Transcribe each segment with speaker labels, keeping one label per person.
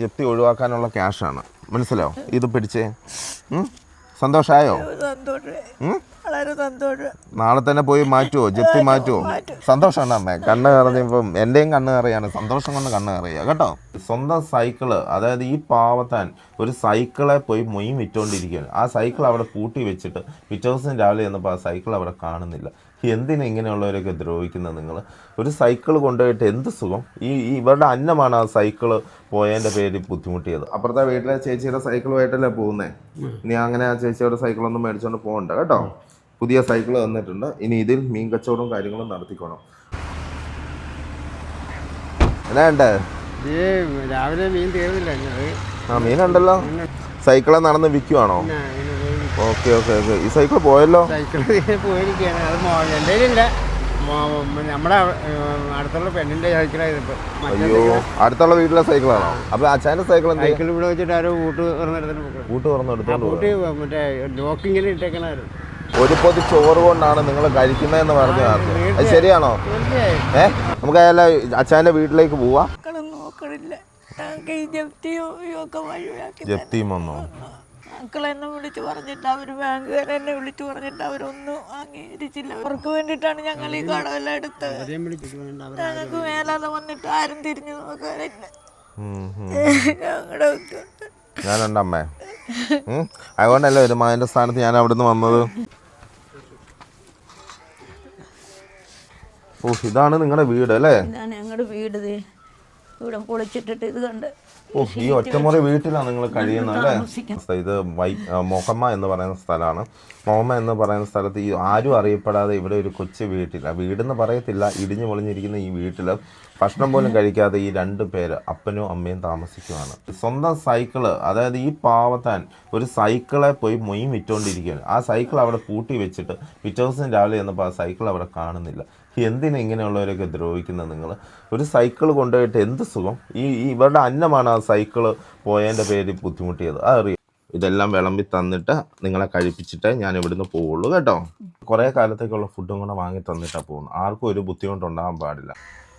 Speaker 1: ജപ്തി ഒഴിവാക്കാനുള്ള ക്യാഷാണ്. മനസ്സിലായോ? ഇത് പിടിച്ചേ.
Speaker 2: സന്തോഷമായോ
Speaker 1: നാളെ തന്നെ പോയി മാറ്റുമോ ജപ്തി മാറ്റുമോ സന്തോഷമാണ് അമ്മേ. കണ്ണ് നിറഞ്ഞപ്പം എന്റെയും കണ്ണ് കറിയാണ് സന്തോഷം കൊണ്ട് കണ്ണ് കറിയുക കേട്ടോ? സ്വന്തം സൈക്കിൾ അതായത് ഈ പാവത്താൻ ഒരു സൈക്കിളെ പോയി മൊയ്യും വിറ്റോണ്ടിരിക്കുകയാണ്. ആ സൈക്കിൾ അവിടെ പൂട്ടി വെച്ചിട്ട് പിറ്റേ ദിവസം രാവിലെ ചെന്നപ്പോൾ ആ സൈക്കിൾ അവിടെ കാണുന്നില്ല. എന്തിനാ ഇങ്ങനെയുള്ളവരൊക്കെ ദ്രോഹിക്കുന്നത് നിങ്ങൾ? ഒരു സൈക്കിൾ കൊണ്ടുപോയിട്ട് എന്ത് സുഖം? ഈ ഇവരുടെ അന്നമാണ് ആ സൈക്കിൾ പോയതിന്റെ പേരിൽ ബുദ്ധിമുട്ടിയത്. അപ്പുറത്തെ വീട്ടിലെ ചേച്ചിയുടെ സൈക്കിളുമായിട്ടല്ലേ പോകുന്നേ? ഇനി അങ്ങനെ ആ ചേച്ചിയുടെ സൈക്കിളൊന്നും മേടിച്ചുകൊണ്ട് പോകണ്ട കേട്ടോ? പുതിയ സൈക്കിൾ തന്നിട്ടുണ്ട്. ഇനി ഇതിൽ മീൻ കച്ചവടവും കാര്യങ്ങളും നടത്തിക്കോണം.
Speaker 3: എന്നാണ്ട് രാവിലെ മീൻ തീർന്നില്ല
Speaker 1: ആ മീനുണ്ടല്ലോ സൈക്കിളെ നടന്ന് വിൽക്കുവാണോ? Okay okay okay. ഈ സൈക്കിൾ പോയല്ലോ?
Speaker 3: സൈക്കിൾ പോയിരിക്കുകയാണ്. അത് എന്റെ ഇല്ല നമ്മുടെ അടുത്തുള്ള പെണ്ണിന്റെ
Speaker 1: അയ്യോ അടുത്തുള്ള വീട്ടിലെ സൈക്കിളാണോ? അപ്പൊ അച്ഛന്റെ സൈക്കിൾ
Speaker 3: സൈക്കിൾ ഇവിടെ വെച്ചിട്ട് ആരോ കൂട്ട് പറഞ്ഞിടത്തിന് പോക്കണം
Speaker 1: കൂട്ട് തുറന്ന്
Speaker 3: ആ
Speaker 1: എടുത്തോണ്ട്
Speaker 3: കൂട്ടി മറ്റേ ലോക്കിങ്ങിൽ ഇട്ടേക്കണായിരുന്നു.
Speaker 1: ഒരു പൊതി ചോറ് കൊണ്ടാണ് നിങ്ങൾ കഴിക്കുന്നതെന്ന് പറഞ്ഞു അത് ശരിയാണോ? ഏ? നമുക്ക് അയാളെ അച്ഛന്റെ വീട്ടിലേക്ക് പോവാ.
Speaker 2: ജപ്തിയും
Speaker 1: വന്നോ?
Speaker 2: മക്കളെന്നെ വിളിച്ചു പറഞ്ഞിട്ട് അവർ ബാങ്കുകാരെന്നെ വിളിച്ചു പറഞ്ഞിട്ട് അവരൊന്നും അംഗീകരിച്ചില്ല. അവർക്ക് വേണ്ടിയിട്ടാണ് ഞങ്ങൾ ഈ കടമെല്ലാം എടുത്തത്.
Speaker 3: വേണ്ട അവർ
Speaker 2: ഞങ്ങൾക്ക് മേലാതെ വന്നിട്ട് ആരും തിരിഞ്ഞു
Speaker 1: നോക്കാറില്ല.
Speaker 2: ഞങ്ങളുടെ
Speaker 1: ഞാനുണ്ട് അമ്മേ. അതുകൊണ്ടല്ലേ ഒരു മകന്റെ സ്ഥാനത്ത് ഞാൻ അവിടുന്ന് വന്നത്? ഓ ഇതാണ് നിങ്ങളുടെ വീട് അല്ലേ?
Speaker 2: ഇതാണ് ഞങ്ങളുടെ വീട് ദേ. ഇവിടെ പൊളിച്ചിട്ടിട്ട് ഇത് കണ്ട്
Speaker 1: ഓ ഈ ഒറ്റമുറി വീട്ടിലാണ് നിങ്ങൾ കഴിയുന്നത് അല്ലേ? ഇത് വൈ മൊഹമ്മ എന്ന് പറയുന്ന സ്ഥലമാണ്. മൊഹമ്മ എന്ന് പറയുന്ന സ്ഥലത്ത് ഈ ആരും അറിയപ്പെടാതെ ഇവിടെ ഒരു കൊച്ചു വീട്ടിൽ ആ വീടെന്ന് പറയത്തില്ല ഇടിഞ്ഞു പൊളിഞ്ഞിരിക്കുന്ന ഈ വീട്ടിൽ ഭക്ഷണം പോലും കഴിക്കാതെ ഈ രണ്ട് പേര് അപ്പനും അമ്മയും താമസിക്കുവാണ്. സ്വന്തം സൈക്കിൾ അതായത് ഈ പാവത്താൻ ഒരു സൈക്കിളെ പോയി മൊയ് വിറ്റോണ്ടിരിക്കുകയാണ്. ആ സൈക്കിൾ അവിടെ കൂട്ടി വെച്ചിട്ട് പിറ്റേ ദിവസം രാവിലെ ചെന്നപ്പോൾ ആ സൈക്കിൾ അവിടെ കാണുന്നില്ല. എന്തിനാ ഇങ്ങനെയുള്ളവരൊക്കെ ദ്രോഹിക്കുന്നത് നിങ്ങൾ? ഒരു സൈക്കിൾ കൊണ്ടുപോയിട്ട് എന്ത് സുഖം? ഈ ഇവരുടെ അന്നമാണ് ആ സൈക്കിൾ പോയതിന്റെ പേരിൽ ബുദ്ധിമുട്ടിയത്. അതറിയാം ഇതെല്ലാം വിളമ്പി തന്നിട്ട് നിങ്ങളെ കഴിപ്പിച്ചിട്ട് ഞാൻ ഇവിടുന്ന് പോവുള്ളൂ കേട്ടോ. കുറേ കാലത്തേക്കുള്ള ഫുഡും കൂടെ വാങ്ങി തന്നിട്ടാണ് പോകുന്നത്. ആർക്കും ഒരു ബുദ്ധിമുട്ടുണ്ടാകാൻ പാടില്ല.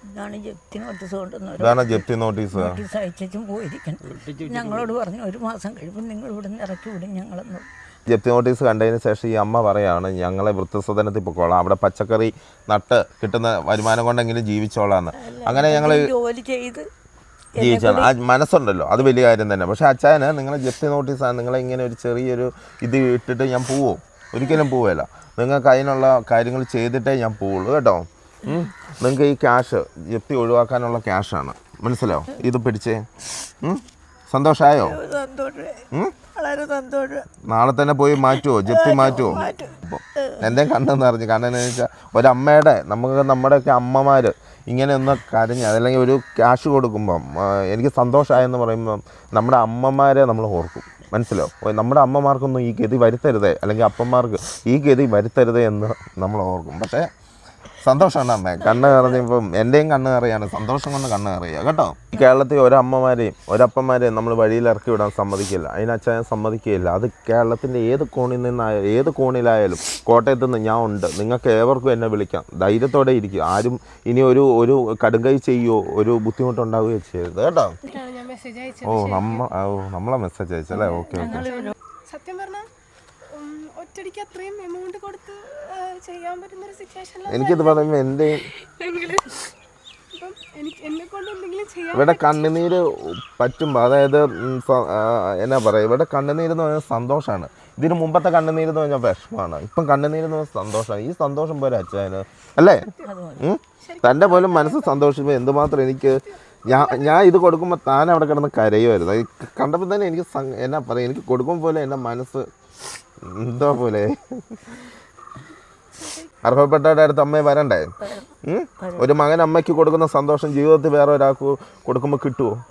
Speaker 2: ഇതാണ് ജപ്തി നോട്ടീസ്
Speaker 1: ഇതാണ് ജപ്തി നോട്ടീസ്.
Speaker 2: നോട്ടീസ് അയച്ചും പോയിരിക്കണം ഞങ്ങളോട് പറഞ്ഞു ഒരു മാസം കഴിയുമ്പോൾ നിങ്ങൾ ഇവിടെ നിന്ന് ഇറക്കി വിടും ഞങ്ങളെന്ന്.
Speaker 1: ജപ്തി നോട്ടീസ് കണ്ടതിന് ശേഷം ഈ അമ്മ പറയാണ് ഞങ്ങളെ വൃദ്ധസദനത്തിൽ പൊക്കോളാം. അവിടെ പച്ചക്കറി നട്ട് കിട്ടുന്ന വരുമാനം കൊണ്ടെങ്കിലും ജീവിച്ചോളാന്ന്. അങ്ങനെ ഞങ്ങൾ
Speaker 2: ജോലി ചെയ്ത്
Speaker 1: ജീവിച്ചാണ് ആ മനസ്സുണ്ടല്ലോ അത് വലിയ കാര്യം തന്നെ. പക്ഷേ അച്ഛന് നിങ്ങളെ ജപ്തി നോട്ടീസാണ് നിങ്ങളെ ഇങ്ങനെ ഒരു ചെറിയൊരു ഇത് ഇട്ടിട്ട് ഞാൻ പോവും. ഒരിക്കലും പോവുകയില്ല നിങ്ങൾക്ക് അതിനുള്ള കാര്യങ്ങൾ ചെയ്തിട്ടേ ഞാൻ പോവുള്ളൂ കേട്ടോ. നിങ്ങൾക്ക് ഈ ക്യാഷ് ജപ്തി ഒഴിവാക്കാനുള്ള ക്യാഷാണ്. മനസ്സിലാവും ഇത് പിടിച്ചേ. ഉം? സന്തോഷായോ
Speaker 2: സന്തോഷം
Speaker 1: ഉം?
Speaker 2: വളരെ സന്തോഷം
Speaker 1: നാളെ തന്നെ പോയി മാറ്റുമോ ജപ്തി മാറ്റുമോ എന്റെ കണ്ണെന്ന് അറിഞ്ഞു. കണ്ണെന്ന് വെച്ചാൽ ഒരമ്മയുടെ നമുക്ക് നമ്മുടെയൊക്കെ അമ്മമാർ ഇങ്ങനെ ഒന്ന് കരഞ്ഞ് അതല്ലെങ്കിൽ ഒരു ക്യാഷ് കൊടുക്കുമ്പം എനിക്ക് സന്തോഷമായെന്ന് പറയുമ്പം നമ്മുടെ അമ്മമാരെ നമ്മൾ ഓർക്കും. മനസ്സിലോ നമ്മുടെ അമ്മമാർക്കൊന്നും ഈ ഗതി വരുത്തരുതേ. അല്ലെങ്കിൽ അപ്പന്മാർക്ക് ഈ ഗതി വരുത്തരുതേ എന്ന് നമ്മൾ ഓർക്കും. പക്ഷേ സന്തോഷമാണ് അമ്മേ. കണ്ണ് നിറഞ്ഞപ്പം എന്റെയും കണ്ണ് നിറയാണ്. സന്തോഷം കൊണ്ട് കണ്ണ് നിറയുക. കേട്ടോ? ഈ കേരളത്തിൽ ഒരമ്മമാരെയും ഒരപ്പന്മാരെയും നമ്മൾ വഴിയിൽ ഇറക്കി വിടാൻ സമ്മതിക്കില്ല. അതിനച്ഛൻ സമ്മതിക്കുകയില്ല. അത് കേരളത്തിന്റെ ഏത് കോണിൽ നിന്നായാലും ഏത് കോണിലായാലും കോട്ടയത്ത് നിന്ന് ഞാൻ ഉണ്ട്. നിങ്ങൾക്ക് ഏവർക്കും എന്നെ വിളിക്കാം. ധൈര്യത്തോടെ ഇരിക്കുക. ആരും ഇനി ഒരു ഒരു കടുങ്കൈ ചെയ്യോ ഒരു ബുദ്ധിമുട്ടുണ്ടാവുകയോ ചെയ്യരുത്. കേട്ടോ?
Speaker 4: ഞാൻ മെസ്സേജ് അയച്ചു
Speaker 1: ഓ നമ്മ ഓ നമ്മളെ മെസ്സേജ് അയച്ചല്ലേ? Okay okay.
Speaker 4: സത്യം പറഞ്ഞാൽ ഒറ്റടിക്ക് അത്രയും എമൗണ്ട് കൊടുത്ത് ചെയ്യാൻ പറ്റുന്ന ഒരു സിറ്റുവേഷനിൽ
Speaker 1: എനിക്കത് പറയുമ്പോൾ
Speaker 4: ഇപ്പം എനിക്ക് എന്നെ കൊണ്ട് എന്തെങ്കിലും ചെയ്യാൻ
Speaker 1: ഇവിടെ കണ്ണുനീര് പറ്റുമ്പോൾ അതായത് ഉം, സ- ആ, എന്നാ പറയുക ഇവിടെ കണ്ണുനീര് എന്ന് പറഞ്ഞാൽ സന്തോഷമാണ് ഇതിന് മുമ്പത്തെ കണ്ണുനീര് എന്ന് പറഞ്ഞാൽ വിഷമമാണ് ഇപ്പം കണ്ണുനീര് എന്ന് പറഞ്ഞാൽ സന്തോഷമാണ് ഈ സന്തോഷം പോലെ അച്ഛന് അല്ലേ? ഉം? തന്റെ പോലും മനസ്സ് സന്തോഷിക്കുമ്പോൾ എന്തുമാത്രം എനിക്ക് ഞാൻ ഞാൻ ഇത് കൊടുക്കുമ്പോൾ താൻ അവിടെ കിടന്ന് കരയുമായിരുന്നു അത് കണ്ടപ്പോൾ തന്നെ എനിക്ക് സങ്ക- എന്നാ പറയുക എനിക്ക് കൊടുക്കുമ്പോൾ പോലെ എന്റെ മനസ്സ് എന്തോ പോലെ. അർഹപ്പെട്ടവരുടെ അടുത്ത് അമ്മയെ വരണ്ടേ? ഒരു മകൻ അമ്മയ്ക്ക് കൊടുക്കുന്ന സന്തോഷം ജീവിതത്തിൽ വേറെ ഒരാൾക്ക് കൊടുക്കുമ്പോൾ കിട്ടുമോ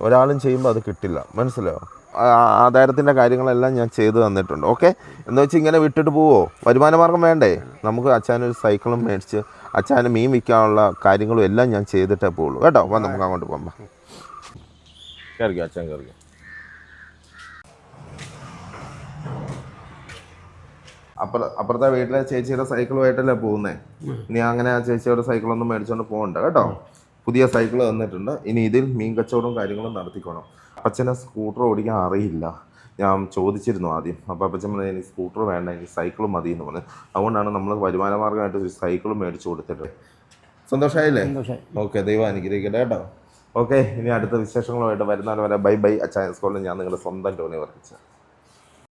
Speaker 1: ഒരാളും ചെയ്യുമ്പോൾ അത് കിട്ടില്ല. മനസ്സിലായോ? ആ, ആധാരത്തിന്റെ കാര്യങ്ങളെല്ലാം ഞാൻ ചെയ്തു തന്നിട്ടുണ്ട്. ഓക്കെ? എന്ന് വെച്ചാൽ ഇങ്ങനെ വിട്ടിട്ട് പോവോ? വരുമാന മാർഗം വേണ്ടേ? നമുക്ക് അച്ഛനൊരു സൈക്കിളും മേടിച്ച് അച്ഛന് മീൻ വിൽക്കാനുള്ള കാര്യങ്ങളും എല്ലാം ഞാൻ ചെയ്തിട്ടേ പോവുള്ളൂ. കേട്ടോ? നമുക്ക് അങ്ങോട്ട് പോകാം. കയറിക്കോ അച്ഛൻ കയറിക്കോ അപ്പുറ അപ്പുറത്തെ വീട്ടിലെ ചേച്ചിയുടെ സൈക്കിളുമായിട്ടല്ലേ പോകുന്നേ? ഇനി അങ്ങനെ ആ ചേച്ചിയുടെ സൈക്കിളൊന്നും മേടിച്ചോണ്ട് പോകണ്ട കേട്ടോ. പുതിയ സൈക്കിൾ തന്നിട്ടുണ്ട്. ഇനി ഇതിൽ മീൻ കച്ചവടവും കാര്യങ്ങളും നടത്തിക്കോണം. അപ്പച്ചനെ സ്കൂട്ടർ ഓടിക്കാൻ അറിയില്ല. ഞാൻ ചോദിച്ചിരുന്നു ആദ്യം. അപ്പോൾ അപ്പച്ചൻ പറഞ്ഞു എനിക്ക് സ്കൂട്ടർ വേണ്ട എനിക്ക് സൈക്കിൾ മതി എന്ന് പറഞ്ഞു. അതുകൊണ്ടാണ് നമ്മൾ വരുമാന മാർഗമായിട്ട് ഒരു സൈക്കിൾ മേടിച്ചു കൊടുത്തിട്ട്. സന്തോഷമായില്ലേ ഓക്കെ ദൈവം അനുഗ്രഹിക്കട്ടെ കേട്ടോ. ഓക്കെ ഇനി അടുത്ത വിശേഷങ്ങളുമായിട്ട് വരുന്നവരെ വരെ ബൈ ബൈ. അച്ചായൻസ് സ്കൂളിൽ ഞാൻ നിങ്ങളുടെ സ്വന്തം ടോണി വർക്കിച്ച